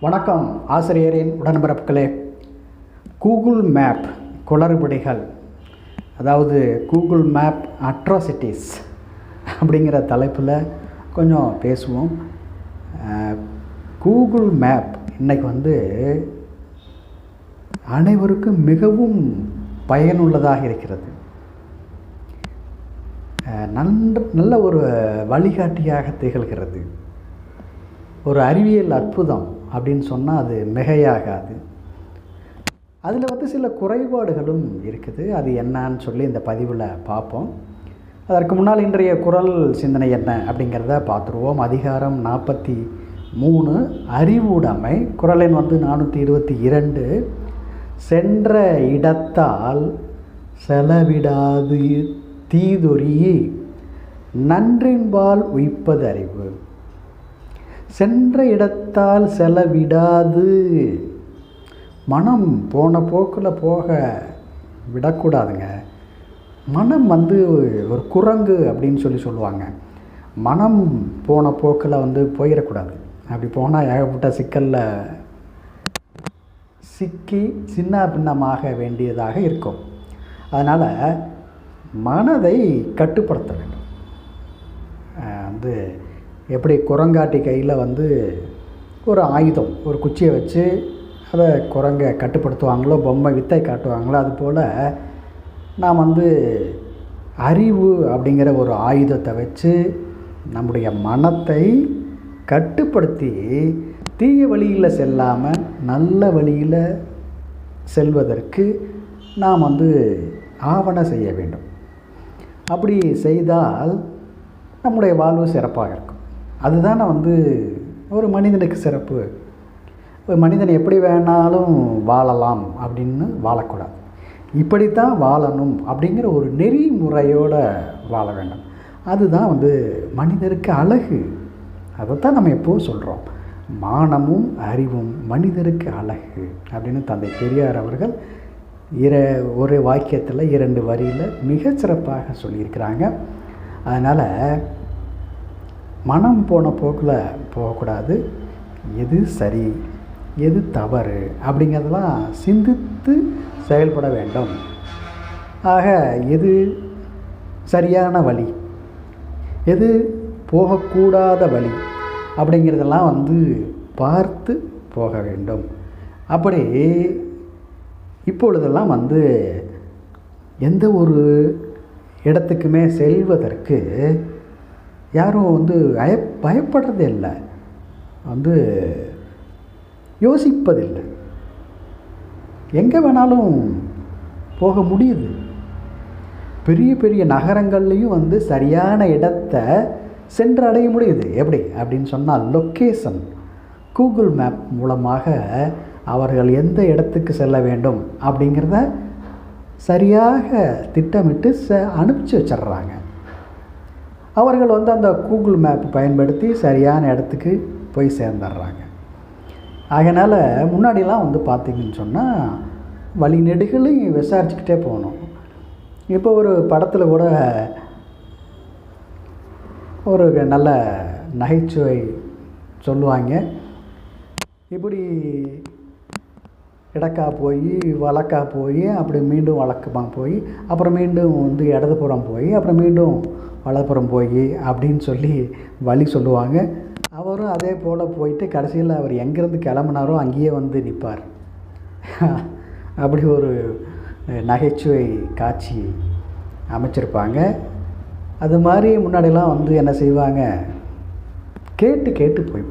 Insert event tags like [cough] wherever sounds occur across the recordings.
வணக்கம் ஆசிரியரின் உடன்பிறப்புகளே. Google map குளறுபடிகள். அதாவது கூகுள் மேப் அட்ராசிட்டிஸ் அப்படிங்கிற தலைப்பில் கொஞ்சம் பேசுவோம். கூகுள் மேப் இன்றைக்கி வந்து அனைவருக்கும் மிகவும் பயனுள்ளதாக இருக்கிறது. அஹ், நன்ற நல்ல ஒரு வழிகாட்டியாக திகழ்கிறது. ஒரு அறிவியல் அற்புதம். அப்படின்னு சொன்னால் அது மிகையாகாது. அதில் வந்து சில குறைபாடுகளும் இருக்குது. அது என்னன்னு சொல்லி இந்த பதிவில் பார்ப்போம். அதற்கு முன்னால் இன்றைய குரல் சிந்தனை என்ன அப்படிங்கிறத பார்த்துருவோம். அதிகாரம் நாற்பத்தி மூணு அறிவுடைமை. குரலின் வந்து நானூற்றி இருபத்தி இரண்டு. சென்ற இடத்தால் செலவிடாது தீதொறி நன்றின்பால் உய்ப்பது அறிவு சென்ற இடத்தால் செலவிடாது. மனம் போன போக்கில் போக விடக்கூடாதுங்க. மனம் வந்து ஒரு குரங்கு அப்படின்னு சொல்லி சொல்லுவாங்க. மனம் போன போக்கில் வந்து போயிடக்கூடாது. அப்படி போனால் ஏகப்பட்ட சிக்கலில் சிக்கி சின்ன பின்னமாக வேண்டியதாக இருக்கும். அதனால் மனதை கட்டுப்படுத்த வேண்டும். வந்து எப்படி குரங்காட்டி கையில் வந்து ஒரு ஆயுதம் ஒரு குச்சியை வச்சு அதை குரங்கை கட்டுப்படுத்துவாங்களோ பொம்மை வித்தை காட்டுவாங்களோ அதுபோல் நாம் வந்து அறிவு அப்படிங்கிற ஒரு ஆயுதத்தை வச்சு நம்முடைய மனத்தை கட்டுப்படுத்தி தீய வழியில் செல்லாமல் நல்ல வழியில் செல்வதற்கு நாம் வந்து ஆவண செய்ய வேண்டும். அப்படி செய்தால் நம்முடைய வாழ்வு சிறப்பாக இருக்கும். அதுதான் வந்து ஒரு மனிதனுக்கு சிறப்பு. ஒரு மனிதன் எப்படி வேணாலும் வாழலாம் அப்படின்னு வாழக்கூடாது. இப்படித்தான் வாழணும் அப்படிங்கிற ஒரு நெறிமுறையோடு வாழ வேண்டும். அதுதான் வந்து மனிதருக்கு அழகு. அதைத்தான் நம்ம எப்போவும் சொல்கிறோம் மானமும் அறிவும் மனிதருக்கு அழகு அப்படின்னு தந்தை பெரியார் அவர்கள் இர ஒரு வாக்கியத்தில் இரண்டு வரியில் மிகச்சிறப்பாக சொல்லியிருக்கிறாங்க. அதனால் மனம் போன போக்கில் போகக்கூடாது. எது சரி எது தவறு அப்படிங்கிறதெல்லாம் சிந்தித்து செயல்பட வேண்டும். ஆக எது சரியான வழி எது போகக்கூடாத வழி அப்படிங்கிறதெல்லாம் வந்து பார்த்து போக வேண்டும். அப்படி இப்பொழுதெல்லாம் வந்து எந்த ஒரு இடத்துக்குமே செல்வதற்கு யாரும் வந்து அய பயப்படுறதே இல்லை வந்து யோசிப்பதில்லை. எங்கே வேணாலும் போக முடியுது. பெரிய பெரிய நகரங்கள்லேயும் வந்து சரியான இடத்த சென்றடைய முடியுது. எப்படி? அப்படின்னு சொன்னால் லொக்கேஷன் கூகுள் மேப் மூலமாக அவர்கள் எந்த இடத்துக்கு செல்ல வேண்டும் அப்படிங்கிறத சரியாக திட்டமிட்டு ச அனுப்பிச்சி வச்சிடுறாங்க. அவர்கள் வந்து அந்த கூகுள் மேப் பயன்படுத்தி சரியான இடத்துக்கு போய் சேர்ந்துடுறாங்க. அதனால் முன்னாடிலாம் வந்து பார்த்திங்கன்னு சொன்னால் வழி நெடுகளையும் விசாரிச்சுக்கிட்டே போகணும். இப்போ ஒரு படத்தில் கூட ஒரு நல்ல நகைச்சுவை சொல்லுவாங்க. இப்படி இடக்கா போய் வழக்கா போய் அப்படி மீண்டும் வழக்கமாக போய் அப்புறம் மீண்டும் வந்து இடதுபுறம் போய் அப்புறம் மீண்டும் வலப்புறம் போய் அப்படின்னு சொல்லி வழி சொல்லுவாங்க. அவரும் அதே போல் போயிட்டு கடைசியில் அவர் எங்கேருந்து கிளம்புனாரோ அங்கேயே வந்து நிற்பார் [laughs] அப்படி ஒரு நகைச்சுவை காட்சி அமைச்சிருப்பாங்க. அது மாதிரி முன்னாடிலாம் வந்து என்ன செய்வாங்க? கேட்டு கேட்டு போய்.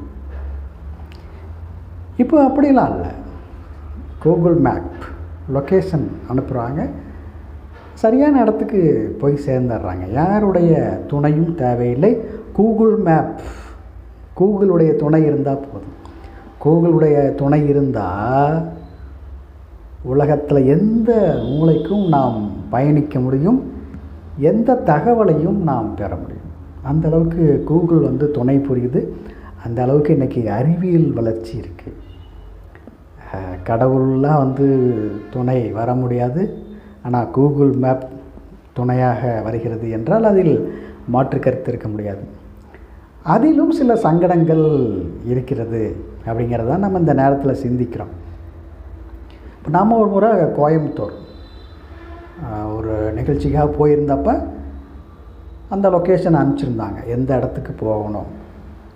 இப்போ அப்படிலாம் இல்லை. கூகுள் மேப் லொக்கேஷன் அனுப்புகிறாங்க சரியான இடத்துக்கு போய் சேர்ந்துடுறாங்க. யாருடைய துணையும் தேவையில்லை. கூகுள் மேப் கூகுளுடைய துணை இருந்தால் போதும். கூகுளுடைய துணை இருந்தால் உலகத்தில் எந்த மூளைக்கும் நாம் பயணிக்க முடியும். எந்த தகவலையும் நாம் பெற முடியும். அந்த அளவுக்கு கூகுள் வந்து துணை புரியுது. அந்த அளவுக்கு இன்றைக்கி அறிவியல் வளர்ச்சி இருக்குது கடவுள்லாம் வந்து துணை வர முடியாது. ஆனால் கூகுள் மேப் துணையாக வருகிறது என்றால் அதில் மாற்று கருத்து இருக்க முடியாது. அதிலும் சில சங்கடங்கள் இருக்கிறது அப்படிங்கிறத நம்ம இந்த நேரத்தில் சிந்திக்கிறோம். இப்போ நாம் ஒரு முறை கோயம்புத்தூர் ஒரு நிகழ்ச்சிக்காக போயிருந்தப்ப அந்த லொக்கேஷன் அனுப்பிச்சிருந்தாங்க. எந்த இடத்துக்கு போகணும்?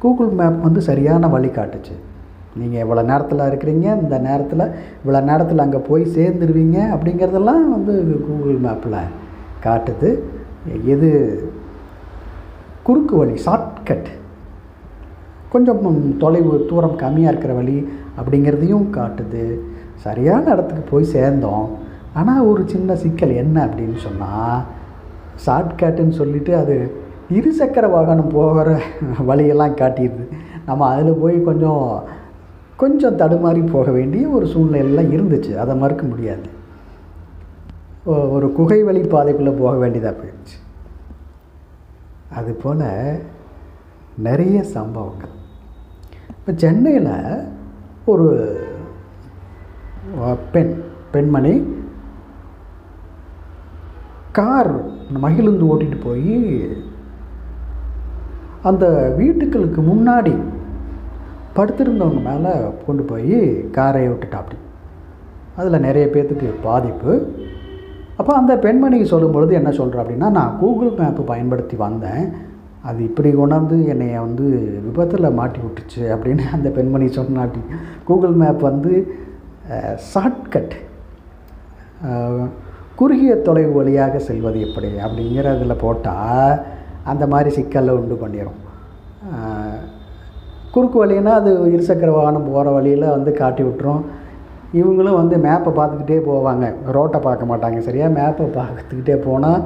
கூகுள் மேப் வந்து சரியான வழி காட்டுச்சு. நீங்கள் இவ்வளோ நேரத்தில் இருக்கிறீங்க இந்த நேரத்தில் இவ்வளோ நேரத்தில் அங்கே போய் சேர்ந்துருவீங்க அப்படிங்கிறதெல்லாம் வந்து கூகுள் மேப்பில் காட்டுது. எது குறுக்கு வழி ஷார்ட்கட் கொஞ்சம் தொலைவு தூரம் கம்மியாக இருக்கிற வழி அப்படிங்கிறதையும் காட்டுது. சரியான இடத்துக்கு போய் சேர்ந்தோம். ஆனால் ஒரு சின்ன சிக்கல் என்ன அப்படின்னு சொன்னால் ஷார்ட்கட்டுன்னு சொல்லிட்டு அது இருசக்கர வாகனம் போகிற வழியெல்லாம் காட்டிடுது. நம்ம அதில் போய் கொஞ்சம் கொஞ்சம் தடுமாறி போக வேண்டிய ஒரு சூழ்நிலையெல்லாம் இருந்துச்சு. அதை மறுக்க முடியாது. ஒரு குகை வழி பாதைக்குள்ளே போக வேண்டியதாக போயிடுச்சு. அதுபோல் நிறைய சம்பவங்கள். இப்போ சென்னையில் ஒரு பெண் பெண்மணி கார் மகிழுந்து ஓட்டிகிட்டு போய் அந்த வீட்டுக்களுக்கு முன்னாடி படுத்திருந்தவங்க மேலே கொண்டு போய் காரை விட்டுட்டாப்படி அதில் நிறைய பேர்த்துக்கு பாதிப்பு. அப்போ அந்த பெண்மணிக்கு சொல்லும் பொழுது என்ன சொல்கிறேன் அப்படின்னா நான் கூகுள் மேப்பு பயன்படுத்தி வந்தேன். அது இப்படி கொண்டாந்து என்னை வந்து விபத்தில் மாட்டி விட்டுச்சு அப்படின்னு அந்த பெண்மணி சொன்னாட்டி. கூகுள் மேப் வந்து ஷார்ட்கட். குறுகிய தொலைவு வழியாக செல்வது எப்படி அப்படிங்கிறதில் போட்டால் அந்த மாதிரி சிக்கலை உண்டு பண்ணிடும் குறுக்கு வழின்னா அது இருசக்கர வாகனம் போகிற வழியில் வந்து காட்டி விட்டுரும். இவங்களும் வந்து மேப்பை பார்த்துக்கிட்டே போவாங்க. ரோட்டை பார்க்க மாட்டாங்க சரியா? மேப்பை பார்த்துக்கிட்டே போனால்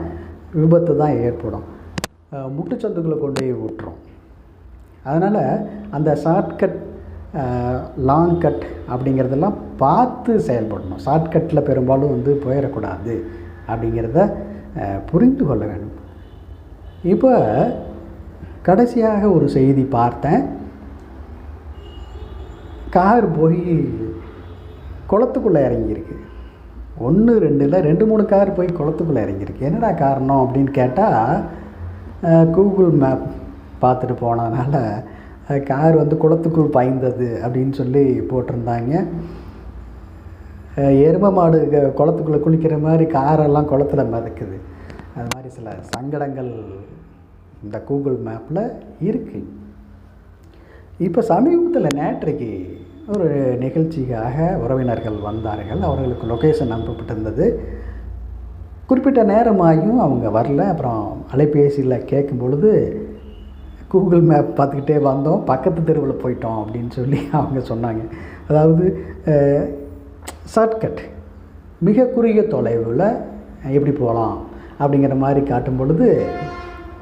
விபத்து தான் ஏற்படும். முட்டுச்சந்துக்குள்ளே கொண்டு போய் விட்டுரும். அதனால் அந்த ஷார்ட்கட் லாங் கட் அப்படிங்கிறதெல்லாம் பார்த்து செயல்படணும். ஷார்ட்கட்டில் பெரும்பாலும் வந்து போயிடக்கூடாது அப்படிங்கிறத புரிந்து கொள்ள வேண்டும். இப்போ கடைசியாக ஒரு செய்தி பார்த்தேன். கார் போய் குளத்துக்குள்ளே இறங்கியிருக்கு. ஒன்று ரெண்டு இல்லை ரெண்டு மூணு கார் போய் குளத்துக்குள்ளே இறங்கியிருக்கு. என்னடா காரணம் அப்படின்னு கேட்டால் கூகுள் மேப் பார்த்துட்டு போனதுனால கார் வந்து குளத்துக்குள் பாய்ந்தது அப்படின்னு சொல்லி போட்டிருந்தாங்க. எரும எருமை மாடு குளத்துக்குள்ளே குளிக்கிற மாதிரி காரெல்லாம் குளத்துல மிதக்குது. அது மாதிரி சில சங்கடங்கள் இந்த கூகுள் மேப்பில் இருக்குது இப்போ சமீபத்தில் நேற்றைக்கு ஒரு நிகழ்ச்சிக்காக உறவினர்கள் வந்தார்கள். அவர்களுக்கு லொக்கேஷன் அனுப்பப்பட்டிருந்தது. குறிப்பிட்ட நேரமாகியும் அவங்க வரல. அப்புறம் அலைபேசியில் கேட்கும் பொழுது கூகுள் மேப் பார்த்துக்கிட்டே வந்தோம். பக்கத்து தெருவில் போயிட்டோம் அப்படின்னு சொல்லி அவங்க சொன்னாங்க. அதாவது ஷார்ட்கட் மிக குறுகிய தொலைவில் எப்படி போகலாம் அப்படிங்கிற மாதிரி காட்டும் பொழுது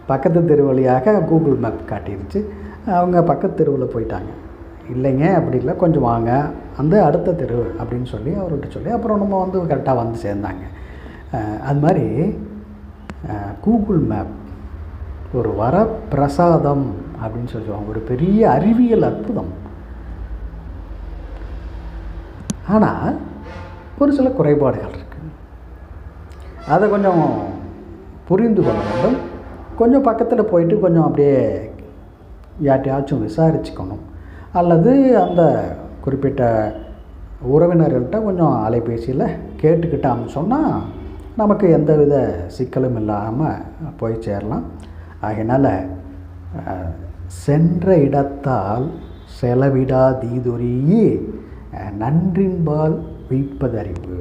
பக்கத்து தெரு வழியாக கூகுள் மேப் காட்டிருச்சு. அவங்க பக்கத்து தெருவில் போயிட்டாங்க. இல்லைங்க அப்படி இல்லை. கொஞ்சம் வாங்க. அந்த அடுத்த தெரு அப்படின்னு சொல்லி அவர்கிட்ட சொல்லி அப்புறம் நம்ம வந்து கரெக்டாக வந்து சேர்ந்தாங்க. அது மாதிரி கூகுள் மேப் ஒரு வரப்பிரசாதம் அப்படின்னு சொல்லுவாங்க. ஒரு பெரிய அறிவியல் அற்புதம். ஆனால் ஒரு சில குறைபாடுகள் இருக்குது அதை கொஞ்சம் புரிந்து கொள்ள வேண்டும். கொஞ்சம் பக்கத்தில் போயிட்டு கொஞ்சம் அப்படியே யார்ட்டையாச்சும் விசாரிச்சுக்கணும். அல்லது அந்த குறிப்பிட்ட உறவினர்கள்ட்ட கொஞ்சம் அலைபேசியில் கேட்டுக்கிட்டான்னு சொன்னால் நமக்கு எந்தவித சிக்கலும் இல்லாமல் போய் சேரலாம். ஆகையினால சென்ற இடத்தால் செலவிடாதீதுரிய நன்றின்பால் வைப்பதறிவு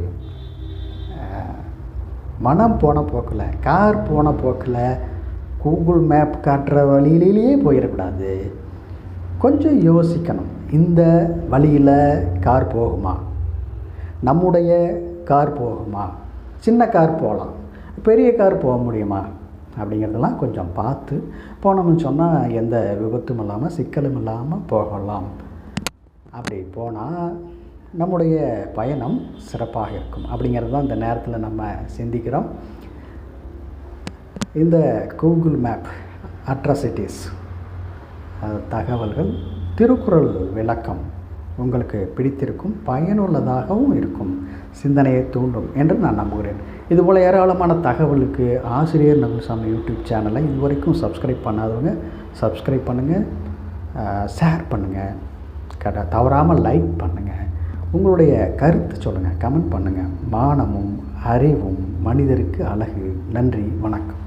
மனம் போன போக்கில் கார் போன போக்கில் கூகுள் மேப் காட்டுற வழியிலேயே போயிடக்கூடாது. கொஞ்சம் யோசிக்கணும். இந்த வழியில் கார் போகுமா? நம்முடைய கார் போகுமா? சின்ன கார் போகலாம் பெரிய கார் போக முடியுமா? அப்படிங்கிறதெல்லாம் கொஞ்சம் பார்த்து போனோம்னு சொன்னால் எந்த விபத்தும் இல்லாமல் சிக்கலும் இல்லாமல் போகலாம். அப்படி போனால் நம்முடைய பயணம் சிறப்பாக இருக்கும். அப்படிங்கிறது தான் இந்த நேரத்தில் நம்ம சிந்திக்கிறோம். இந்த கூகுள் மேப் அட்ராசிட்டிஸ். தகவல்கள். திருக்குறள் விளக்கம். உங்களுக்கு பிடித்திருக்கும் பயனுள்ளதாகவும் இருக்கும். சிந்தனையை தூண்டும் என்று நான் நம்புகிறேன். இதுபோல் ஏராளமான தகவலுக்கு ஆசிரியர் நகுசாமி யூடியூப் சேனலை இதுவரைக்கும் சப்ஸ்கிரைப் பண்ணாதவங்க சப்ஸ்கிரைப் பண்ணுங்கள் ஷேர் பண்ணுங்கள் கட தவறாமல் லைக் பண்ணுங்கள் உங்களுடைய கருத்து சொல்லுங்கள் கமெண்ட் பண்ணுங்கள் மானமும் அறிவும் மனிதருக்கு அழகு. நன்றி வணக்கம்.